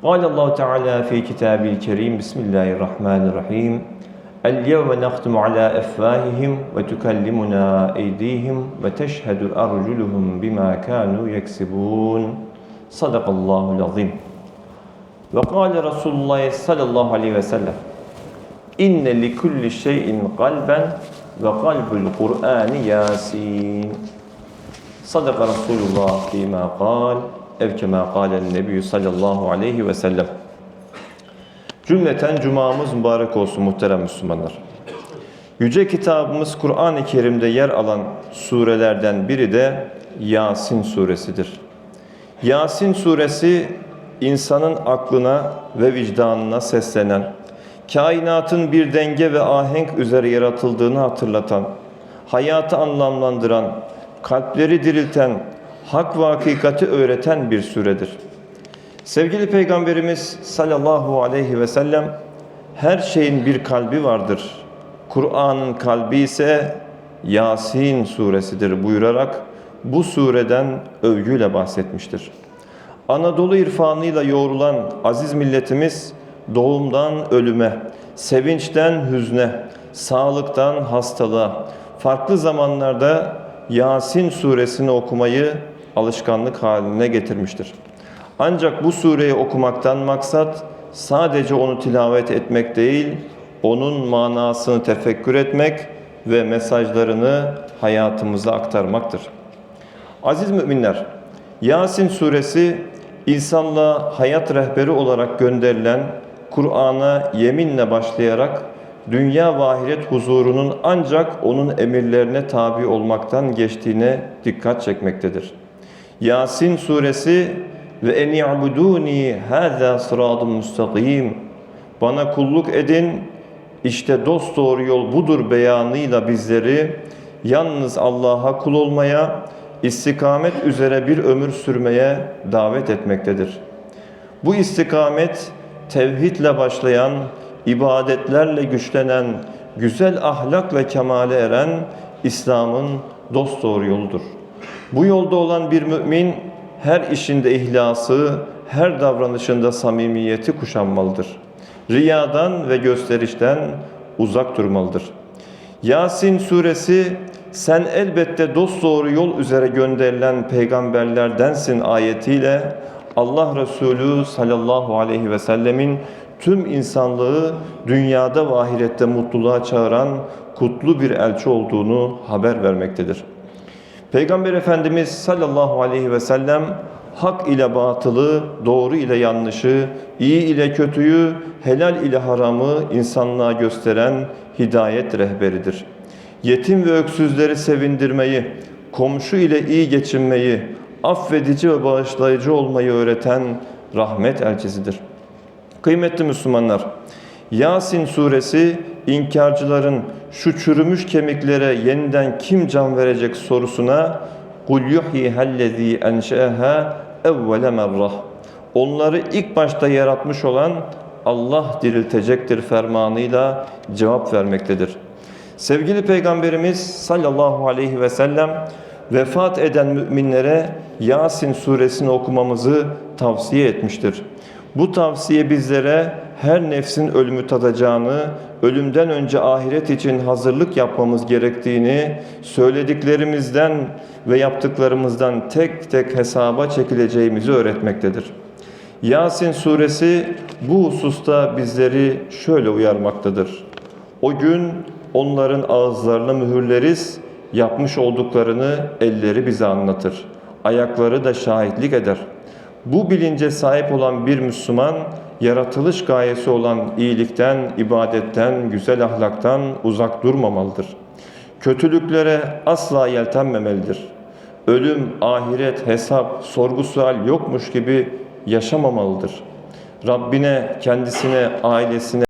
قال الله تعالى في كتابه الكريم بسم الله الرحمن الرحيم اليوم نختم على أفواههم وتكلمنا أيديهم وتشهد أرجلهم بما كانوا يكسبون. صدق الله العظيم. وقال رسول الله صلى الله عليه وسلم إن لكل شيء قلبا وقلب القرآن ياسين. صدق رسول الله فيما قال. Ev kema kâlen nebiyyü sallallahu aleyhi ve sellem. Cümleten cumamız mübarek olsun muhterem Müslümanlar. Yüce kitabımız Kur'an-ı Kerim'de yer alan surelerden biri de Yasin suresidir. Yasin suresi insanın aklına ve vicdanına seslenen, kainatın bir denge ve ahenk üzere yaratıldığını hatırlatan, hayatı anlamlandıran, kalpleri dirilten, hak ve hakikati öğreten bir süredir. Sevgili Peygamberimiz sallallahu aleyhi ve sellem her şeyin bir kalbi vardır. Kur'an'ın kalbi ise Yasin suresidir buyurarak bu sureden övgüyle bahsetmiştir. Anadolu irfanıyla yoğrulan aziz milletimiz doğumdan ölüme, sevinçten hüzne, sağlıktan hastalığa, farklı zamanlarda Yasin suresini okumayı alışkanlık haline getirmiştir. Ancak bu sureyi okumaktan maksat sadece onu tilavet etmek değil, onun manasını tefekkür etmek ve mesajlarını hayatımıza aktarmaktır. Aziz müminler, Yasin suresi insanlığa hayat rehberi olarak gönderilen Kur'an'a yeminle başlayarak dünya ve huzurunun ancak onun emirlerine tabi olmaktan geçtiğine dikkat çekmektedir. Yasin suresi ve en ya'buduni hâzâ sıratun mustakim. Bana kulluk edin, işte dost doğru yol budur beyanıyla bizleri yalnız Allah'a kul olmaya, istikamet üzere bir ömür sürmeye davet etmektedir. Bu istikamet tevhidle başlayan, ibadetlerle güçlenen, güzel ahlakla kemale eren İslam'ın dosdoğru yoludur. Bu yolda olan bir mümin her işinde ihlası, her davranışında samimiyeti kuşanmalıdır. Riyadan ve gösterişten uzak durmalıdır. Yasin suresi sen elbette dosdoğru yol üzere gönderilen peygamberlerdensin ayetiyle Allah Resulü sallallahu aleyhi ve sellemin tüm insanlığı dünyada ve ahirette mutluluğa çağıran kutlu bir elçi olduğunu haber vermektedir. Peygamber Efendimiz sallallahu aleyhi ve sellem hak ile batılı, doğru ile yanlışı, iyi ile kötüyü, helal ile haramı insanlığa gösteren hidayet rehberidir. Yetim ve öksüzleri sevindirmeyi, komşu ile iyi geçinmeyi, affedici ve bağışlayıcı olmayı öğreten rahmet elçisidir. Kıymetli Müslümanlar, Yasin suresi inkarcıların şu çürümüş kemiklere yeniden kim can verecek sorusuna قُلْ يُحْيِهَا الَّذ۪ي اَنْشَأَهَا اَوَّلَ مَرَّةً Onları ilk başta yaratmış olan Allah diriltecektir fermanıyla cevap vermektedir. Sevgili Peygamberimiz sallallahu aleyhi ve sellem vefat eden müminlere Yasin suresini okumamızı tavsiye etmiştir. Bu tavsiye bizlere her nefsin ölümü tadacağını, ölümden önce ahiret için hazırlık yapmamız gerektiğini, söylediklerimizden ve yaptıklarımızdan tek tek hesaba çekileceğimizi öğretmektedir. Yasin suresi bu hususta bizleri şöyle uyarmaktadır. O gün onların ağızlarını mühürleriz, yapmış olduklarını elleri bize anlatır. Ayakları da şahitlik eder. Bu bilince sahip olan bir Müslüman, yaratılış gayesi olan iyilikten, ibadetten, güzel ahlaktan uzak durmamalıdır. Kötülüklere asla yeltenmemelidir. Ölüm, ahiret, hesap, sorgu sual yokmuş gibi yaşamamalıdır. Rabbine, kendisine, ailesine